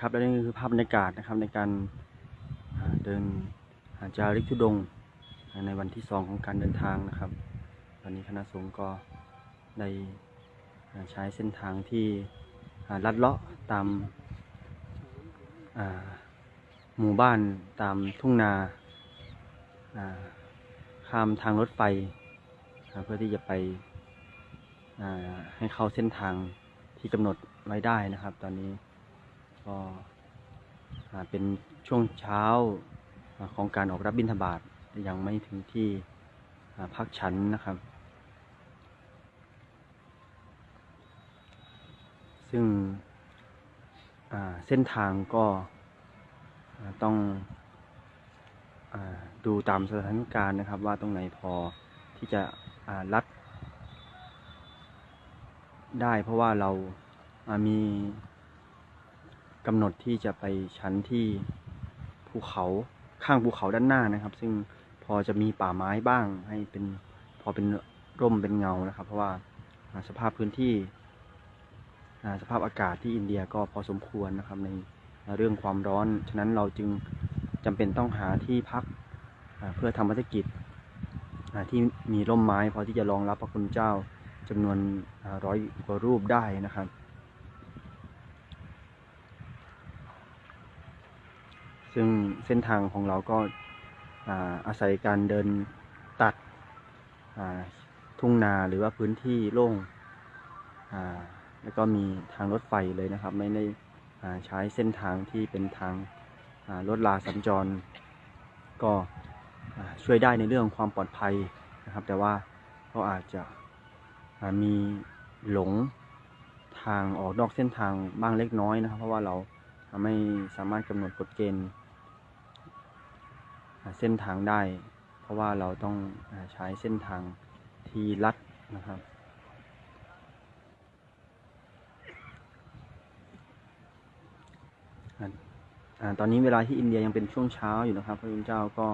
ครับและนี่คือภาพบรรยากาศนะครับในการเดินอ่าจาริกธุดงในวันที่สองของการเดินทางนะครับวันนี้คณะสงฆ์ก็ได้ใช้เส้นทางที่ลัดเลาะตามาหมู่บ้านตามทุ่งนาาข้ามทางรถไฟ เพื่อที่จะไปให้เข้าเส้นทางที่กำหนดไว้ได้นะครับ ตอนนี้ ก็เป็นช่วงเช้าของการออกรับบิณฑบาตยังไม่ถึงที่พักฉันนะครับ ซึ่งเส้นทางก็ต้องอดูตามสถานการณ์นะครับ ว่าตรงไหนพอที่จะลัดได้เพราะว่าเรามี กำหนดที่จะไปชั้นที่ภูเขาข้างภูเขาด้านหน้านะครับ ซึ่งพอจะมีป่าไม้บ้าง ให้เป็นพอเป็นร่มเป็นเงานะครับ เพราะว่าสภาพพื้นที่สภาพอากาศที่อินเดียก็พอสมควรนะครับในเรื่องความร้อน ฉะนั้นเราจึงจำเป็นต้องหาที่พักเพื่อทำภารกิจที่มีร่มไม้พอที่จะรองรับพระคุณเจ้าจำนวนร้อยกว่ารูปได้นะครับ ซึ่งเส้นทางของเราก็อาศัยการเดินตัดทุ่งนาหรือว่าพื้นที่โล่งแล้วก็มีทางรถไฟเลยนะครับ ไม่ได้ใช้เส้นทางที่เป็นทางรถลาสัญจร ก็ช่วยได้ในเรื่องความปลอดภัยนะครับ แต่ว่าก็อาจจะมีหลงทางออกนอกเส้นทางบ้างเล็กน้อยนะครับ เพราะว่าเราไม่สามารถกำหนดกฎเกณฑ์ เส้นทางได้ เพราะว่าเราต้องใช้เส้นทางที่ลัดนะครับ ตอนนี้เวลาที่อินเดียยังเป็นช่วงเช้าอยู่นะครับ พระคุณเจ้าก็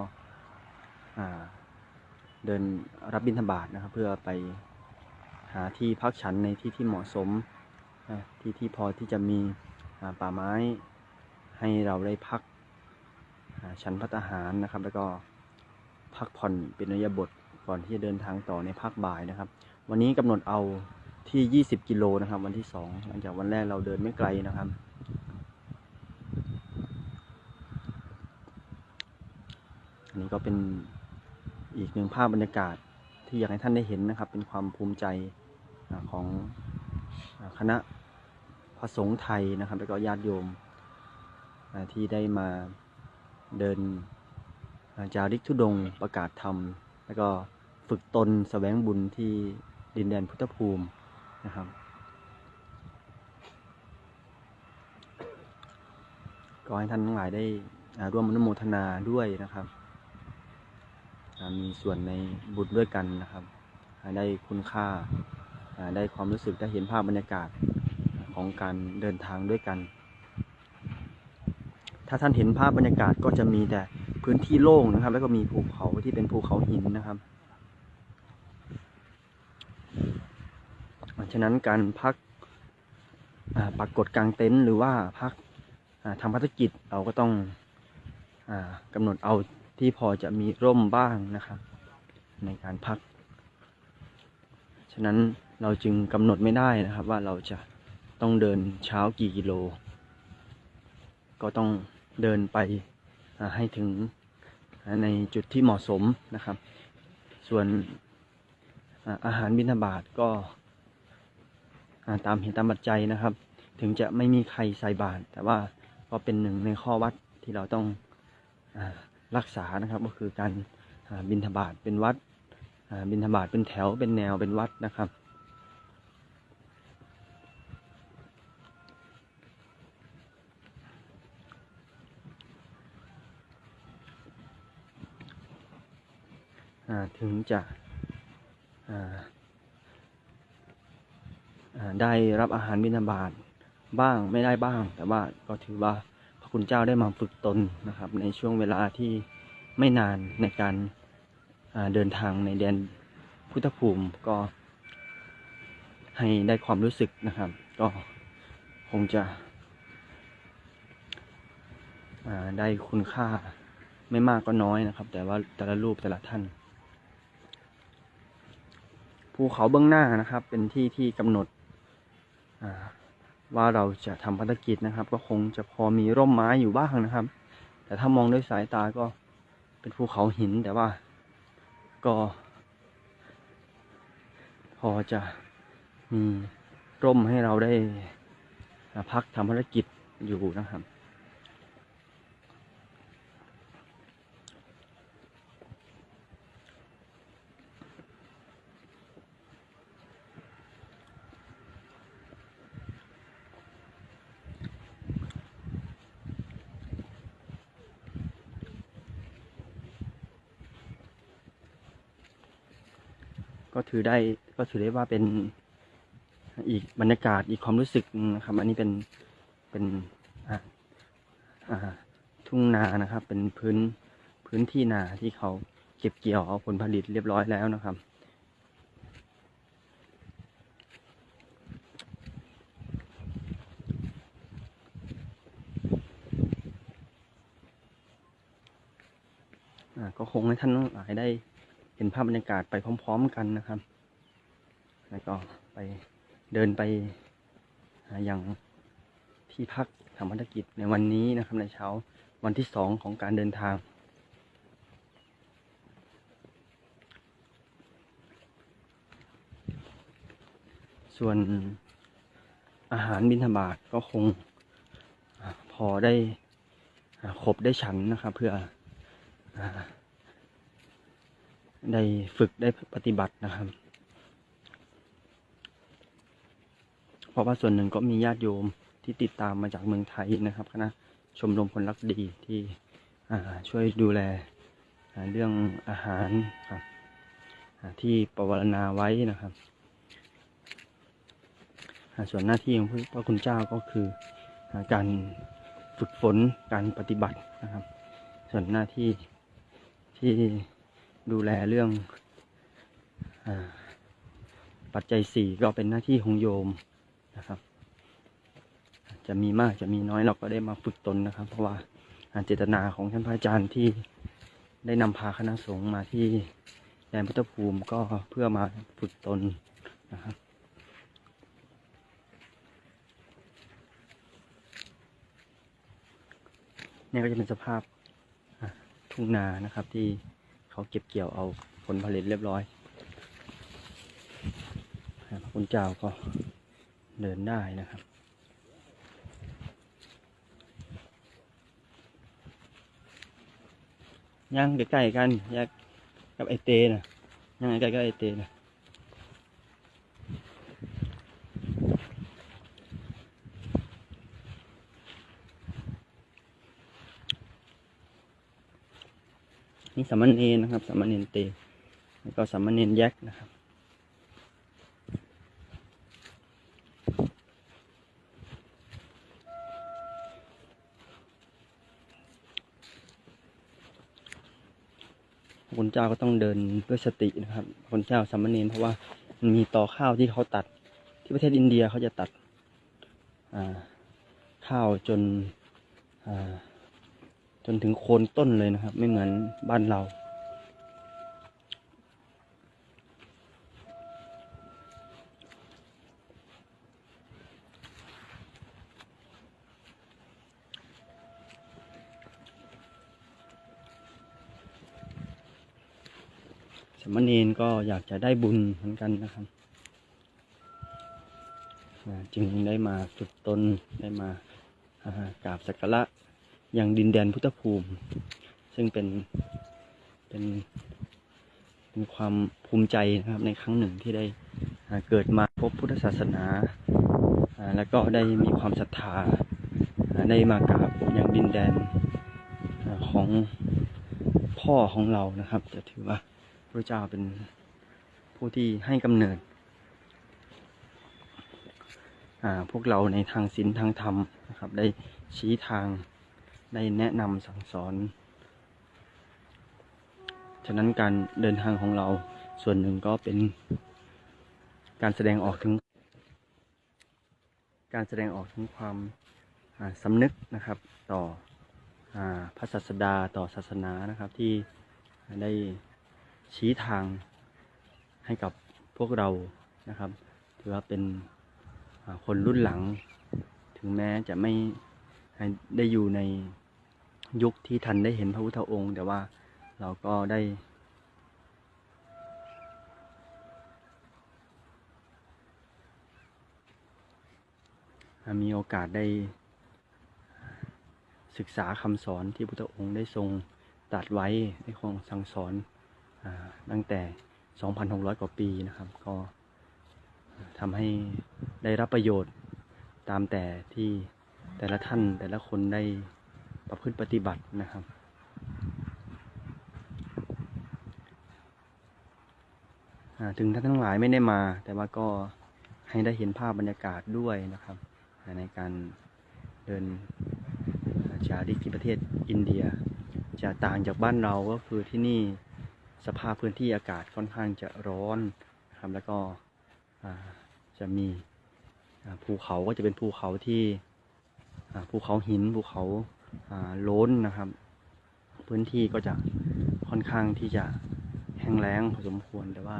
าเดินรับบิณฑบาตนะครับ เพื่อไปหาที่พักฉันในที่ที่เหมาะสมที่ที่พอที่จะมีป่าไม้ให้เราได้พัก ชั้นพัตหารนะครับ แล้วก็พักผ่อนเป็นระยะบทก่อนที่จะเดินทางต่อในภาคบ่ายนะครับ วันนี้กำหนดเอาที่ 20 กิโลนะครับ วันที่ 2 หลังจากวันแรกเราเดินไม่ไกลนะครับ อันนี้ก็เป็นอีกหนึ่งภาพบรรยากาศที่อยากให้ท่านได้เห็นนะครับ เป็นความภูมิใจของคณะพระสงฆ์ไทยนะครับ แล้วก็ญาติโยมที่ได้มา เดินจาริกธุดงประกาศธรรม แล้วก็ฝึกตนแสวงบุญที่ดินแดนพุทธภูมินะครับ ก็ให้ท่านทั้งหลายได้ร่วมอนุโมทนาด้วยนะครับ มีส่วนในบุญด้วยกันนะครับ ได้คุณค่าได้ความรู้สึกได้เห็นภาพบรรยากาศของการเดินทางด้วยกัน ถ้าท่านเห็นภาพบรรยากาศก็จะมีแต่พื้นที่โล่งนะครับ แล้วก็มีภูเขาที่เป็นภูเขาหินนะครับฉะนั้นการพักปักกดกลางเต็นท์หรือว่าพักทำภารกิจเราก็ต้องอกำหนดเอาที่พอจะมีร่มบ้างนะครับ ในการพัก ฉะนั้นเราจึงกำหนดไม่ได้นะครับ ว่าเราจะต้องเดินเช้ากี่กิโล ก็ต้อง เดินไปให้ถึงในจุดที่เหมาะสมนะครับ ส่วนอาหารบิณฑบาตก็ตามเหตุตามปัจจัยนะครับ ถึงจะไม่มีใครใส่บาตรแต่ว่าก็เป็นหนึ่งในข้อวัดที่เราต้องรักษานะครับ ก็คือการบิณฑบาตเป็นวัดบิณฑบาตเป็นแถวเป็นแนวเป็นวัดนะครับ อ่า ถึงจะได้รับอาหารบิณฑบาตบ้างไม่ได้บ้าง แต่ว่าก็ถือว่าพระคุณเจ้าได้มาฝึกตนนะครับ ในช่วงเวลาที่ไม่นานในการาเดินทางในแดนพุทธภูมิก็ให้ได้ความรู้สึกนะครับ ก็คงจะได้คุณค่าไม่มากก็น้อยนะครับ แต่ว่าแต่ละรูปแต่ละท่าน ภูเขาเบื้องหน้านะครับ เป็นที่ที่กำหนดว่าเราจะทำภารกิจนะครับ ก็คงจะพอมีร่มไม้อยู่บ้างนะครับ แต่ถ้ามองด้วยสายตาก็เป็นภูเขาหินแต่ว่าก็ พอจะมีร่มให้เราได้พักทำภารกิจอยู่นะครับ ก็ ถือได้ก็ถือได้ว่าเป็นอีกบรรยากาศอีกความรู้สึกนะครับ อันนี้เป็นเป็นทุ่งนานะครับ เป็นพื้นพื้นที่นาที่เขาเก็บเกี่ยวเอาผลผลิตเรียบร้อยแล้วนะครับก็คงให้ท่านทั้งหลายได้ ห็นภาพบรรยากาศไปพร้อม ๆ กันนะครับ แล้วก็ไปเดินไปหาอย่างที่พักทำภารกิจในวันนี้นะครับในเช้าวันที่สองของการเดินทาง ส่วนอาหารบิณฑบาตก็คงพอได้ครบได้ฉันนะครับ เพื่อ ได้ฝึกได้ปฏิบัตินะครับ เพราะว่าส่วนหนึ่งก็มีญาติโยมที่ติดตามมาจากเมืองไทยนะครับคณะชมรมคนรักดีที่ช่วยดูแลเรื่องอาหารครับอ่าที่ประวรณาไว้นะครับส่วนหน้าที่ของพระคุณเจ้าก็คือการฝึกฝนการปฏิบัตินะครับ ส่วนหน้าที่ที่ ดูแลเรื่องอปัจจัยสี่ก็เป็นหน้าที่ของโยมนะครับ จะมีมากจะมีน้อยเราก็ได้มาฝึกตนนะครับ เพราะว่าเจตนาของท่านพระอาจารย์ที่ได้นำพาคณะสงฆ์มาที่แดนพุทธภูมิก็เพื่อมาฝึกตนนะครับนี่ก็จะเป็นสภาพทุ่งนานะครับที่ เขาเก็บเกี่ยวเอาผลผลิตเรียบร้อยพระคุณเจ้าก็เดินได้นะครับ ย่างใกล้ๆกันแยกกับไอเตนะย่างใกล้ๆกับไอเตนะ นี่สามเณรนะครับ สามเณรเตแล้วก็สามเณรแยกนะครับคุณเจ้าก็ต้องเดินด้วยสตินะครับคุณเจ้าสามเณรเพราะว่ามันมีต่อข้าวที่เขาตัดที่ประเทศอินเดียเขาจะตัดข้าวจนอ่า จนถึงโคนต้นเลยนะครับ ไม่เหมือนบ้านเรา สมเณรก็อยากจะได้บุญเหมือนกันนะครับจึงได้มาฝึกตนได้มาอ่ากราบสักการะ ยังดินแดนพุทธภูมิ ซึ่งเป็นเป็นเป็นความภูมิใจนะครับในครั้งหนึ่งที่ได้เกิดมาพบพุทธศาสนาแล้วก็ได้มีความศรัทธาได้มากราบยังดินแดนของพ่อของเรานะครับ จะถือว่าพระเจ้าเป็นผู้ที่ให้กำเนิดพวกเราในทางศีลทางธรรมนะครับ ได้ชี้ทาง ได้แนะนำสั่งสอน ฉะนั้นการเดินทางของเราส่วนหนึ่งก็เป็น การแสดงออกถึง การแสดงออกถึงความาสำนึกนะครับต่ออพระศาสดาต่อศาสนานะครับที่ได้ชี้ทางให้กับพวกเรานะครับ ถือว่าเป็นคนรุ่นหลัง ถึงแม้จะไม่ได้อยู่ใน ยุคที่ทันได้เห็นพระพุทธองค์ แต่ว่าเราก็ได้ มีโอกาสได้ศึกษาคำสอนที่พุทธองค์ได้ทรงตรัสไว้ในของสั่งสอนอตั้งแต่ 2,600 กว่าปีนะครับ ก็ทำให้ได้รับประโยชน์ตามแต่ที่แต่ละท่านแต่ละคนได้ ประพฤติปฏิบัตินะครับ ถึงท่านทั้งหลายไม่ได้มา แต่ว่าก็ให้ได้เห็นภาพบรรยากาศด้วยนะครับ ในการเดินอ่าจาริกที่ประเทศอินเดีย จะต่างจากบ้านเราก็คือที่นี่สภาพพื้นที่อากาศค่อนข้างจะร้อนนะครับแล้วก็จะมีภูเขาก็จะเป็นภูเขาที่ภูเขาหินภูเขา ล้นนะครับ พื้นที่ก็จะค่อนข้างที่จะแห้งแล้งพอสมควรแต่ว่า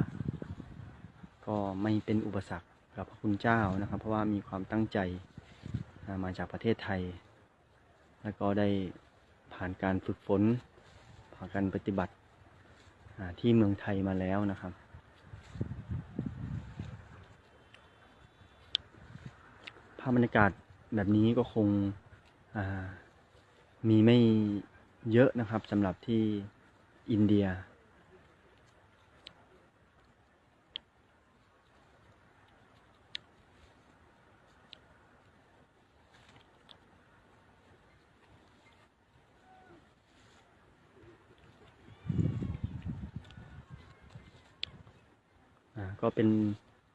ก็ไม่เป็นอุปสรรคกับพระคุณเจ้านะครับ เพราะว่ามีความตั้งใจมาจากประเทศไทย แล้วก็ได้ผ่านการฝึกฝน ผ่านการปฏิบัติที่เมืองไทยมาแล้วนะครับ ภาพบรรยากาศแบบนี้ก็คงา มีไม่เยอะนะครับสำหรับที่อินเดียอ่าก็เป็น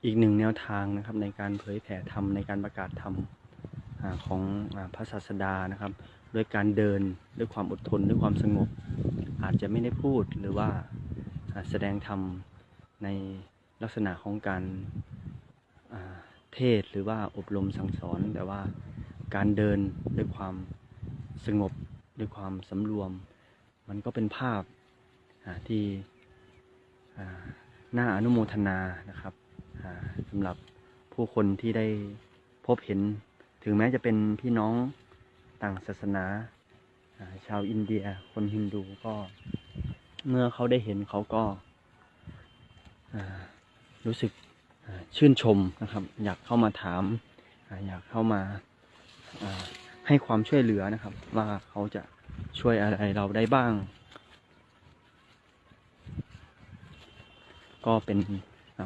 อีกหนึ่งแนวทางนะครับในการเผยแผ่ธรรมในการประกาศธรรมอาของอาพระศาสดานะครับ ด้วยการเดินด้วยความอดทนด้วยความสงบ อาจจะไม่ได้พูดหรือว่าแสดงธรรมในลักษณะของการาเทศหรือว่าอบรมสั่งสอน แต่ว่าการเดินด้วยความสงบด้วยความสำรวม มันก็เป็นภาพาที่น่าอนุโมทนานะครับสำหรับผู้คนที่ได้พบเห็นถึงแม้จะเป็นพี่น้อง ต่างศาสนาชาวอินเดียคนฮินดูก็เมื่อเขาได้เห็นเขาก็รู้สึกชื่นชมนะครับ อยากเข้ามาถาม อยากเข้ามาให้ความช่วยเหลือนะครับ ว่าเขาจะช่วยอะไรเราได้บ้าง ก็เป็น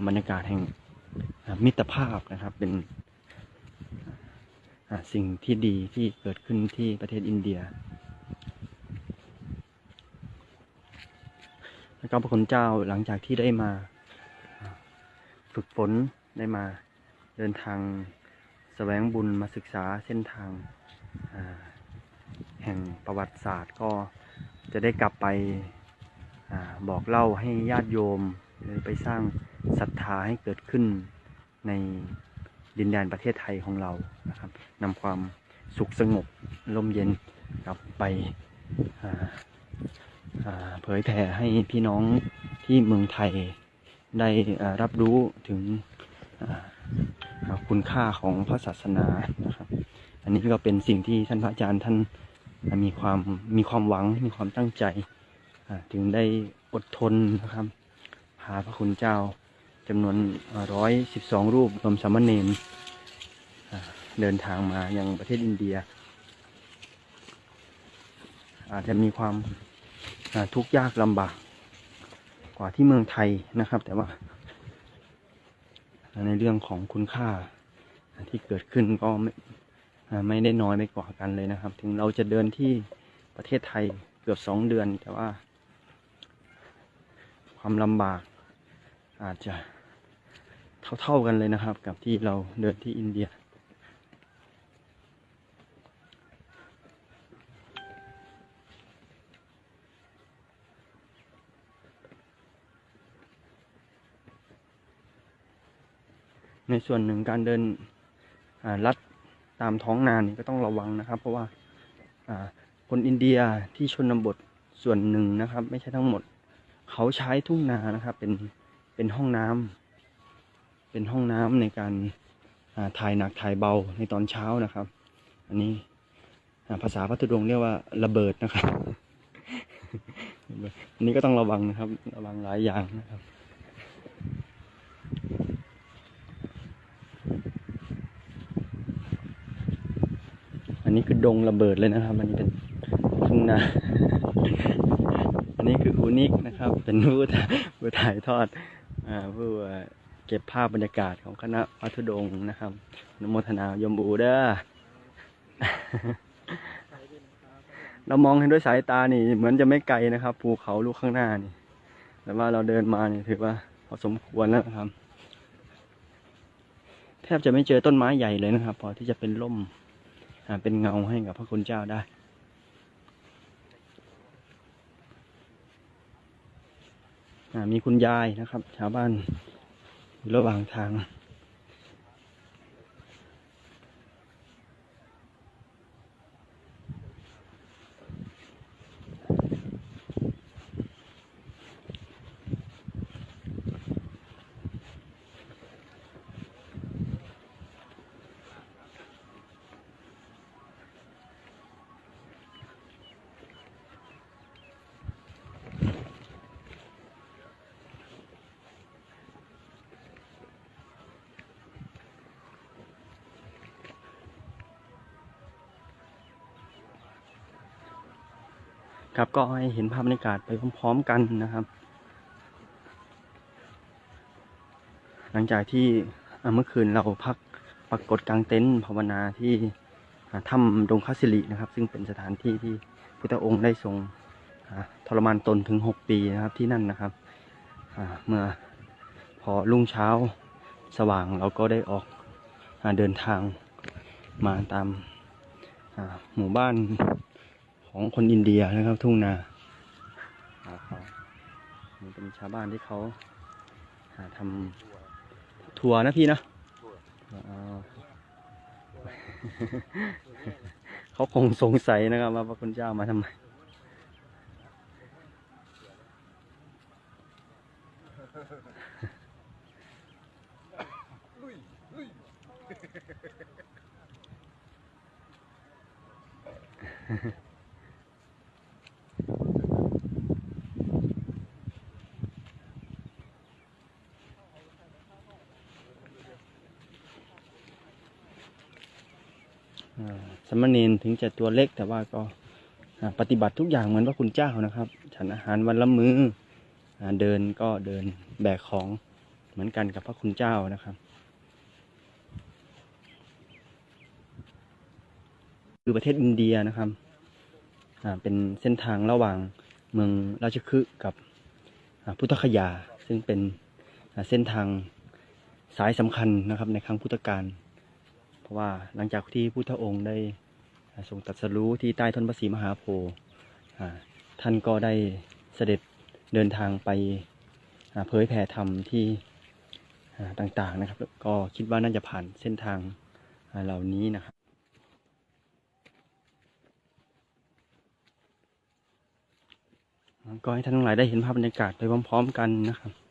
บรรยากาศแห่งมิตรภาพนะครับ เป็น สิ่งที่ดีที่เกิดขึ้นที่ประเทศอินเดีย แล้วก็พระคุณเจ้าหลังจากที่ได้มา ฝึกฝนได้มาเดินทางแสวงบุญมาศึกษาเส้นทางแห่งประวัติศาสตร์ก็จะได้กลับไปอบอกเล่าให้ญาติโยม หรือไปสร้างศรัทธาให้เกิดขึ้นใน ดินแดนประเทศไทยของเรานะครับนำความสุขสงบลมเย็นกลับไปเผยแผ่ให้พี่น้องที่เมืองไทยได้รับรู้ถึงคุณค่าของพระศาสนานะครับ อันนี้ก็เป็นสิ่งที่ท่านพระอาจารย์ท่านมีความมีความหวังมีความตั้งใจถึงได้อดทนนะครับ พาพระคุณเจ้า จำนวนร้อยสิบสองรูปรวมสามเณรเดินทางมายังประเทศอินเดีย อาจจะมีความทุกข์ยากลำบากกว่าที่เมืองไทยนะครับ แต่ว่า ในเรื่องของคุณค่าที่เกิดขึ้นก็ไม่ไม่ได้น้อยไปกว่ากันเลยนะครับ ถึงเราจะเดินที่ประเทศไทยเกือบสองเดือน แต่ว่า ความลำบาก อาจจะเท่าๆกันเลยนะครับ กับที่เราเดินที่อินเดีย ในส่วนหนึ่งการเดินลัดตามท้องนานี่ก็ต้องระวังนะครับ เพราะว่าอ่าคนอินเดียที่ชนบทส่วนหนึ่งนะครับ ไม่ใช่ทั้งหมด เขาใช้ทุ่งนานะครับเป็น เป็นห้องน้ำเป็นห้องน้ำในการถ่ายหนักถ่ายเบาในตอนเช้านะครับ อันนี้ภาษาพัทดุงเรียกว่าระเบิดนะครับอันนี้ก็ต้องระวังนะครับ ระวังหลายอย่างนะครับอันนี้คือดงระเบิดเลยนะครับ อันนี้เป็นทุ่งนา อันนี้คืออูนิกนะครับ เป็นผู้ถ่ายผู้ถ่ายทอด เอ่อเก็บภาพบรรยากาศของคณะพัทดงนะครับนโมทนายมบูเด้อเรามองเห็นด้วยสายตานี่ เหมือนจะไม่ไกลนะครับภูเขาลูกข้างหน้านี่ แต่ว่าเราเดินมาเนี่ยถือว่าพอสมควรแล้วนะครับ แทบจะไม่เจอต้นไม้ใหญ่เลยนะครับ พอที่จะเป็นร่มเป็นเงาให้กับพระคุณเจ้าได้ อ่า มีคุณยายนะครับ ชาวบ้านอยู่ระหว่างทาง ครับก็ให้เห็นภาพบรรยากาศไปพร้อมๆกันนะครับ หลังจากที่เมื่อคืนเราพักปรากฏกลางเต็นท์ภาวนาที่ถ้ำดงคัสสิรินะครับ ซึ่งเป็นสถานที่ที่พุทธองค์ได้ทรงทรมานตนถึงหกปีนะครับที่นั่นนะครับเมื่อพอรุ่งเช้าสว่างเราก็ได้ออกอเดินทางมาตามหมู่บ้าน ของคนอินเดียนะครับ ทุ่งนาอ่าเขานี่เป็นชาวบ้านที่เขาหาทำทัวร์นะพี่นะอ่าเขาคงสงสัยนะครับว่าพระคุณเจ้ามาทำไม อ่าสามเณรถึงจะตัวเล็กแต่ว่าก็ปฏิบัติทุกอย่างเหมือนพระคุณเจ้านะครับ ฉันอาหารวันละมืออเดินก็เดินแบกของเหมือนกันกับพระคุณเจ้านะครับ คือประเทศอินเดียนะครับเป็นเส้นทางระหว่างเมืองราชคฤห์กับพุทธคยา ซึ่งเป็นเส้นทางสายสำคัญนะครับในครั้งพุทธกาล ว่าหลังจากที่พุทธองค์ได้ทรงตรัสรู้ที่ใต้ต้นพระศรีมหาโพธิ์ท่านก็ได้เสด็จเดินทางไปเผยแผ่ธรรมที่ต่างๆนะครับ ก็คิดว่าน่าจะผ่านเส้นทางเหล่านี้นะครับก็ให้ท่านทั้งหลายได้เห็นภาพบรรยากาศไปพร้อม ๆ กันนะครับ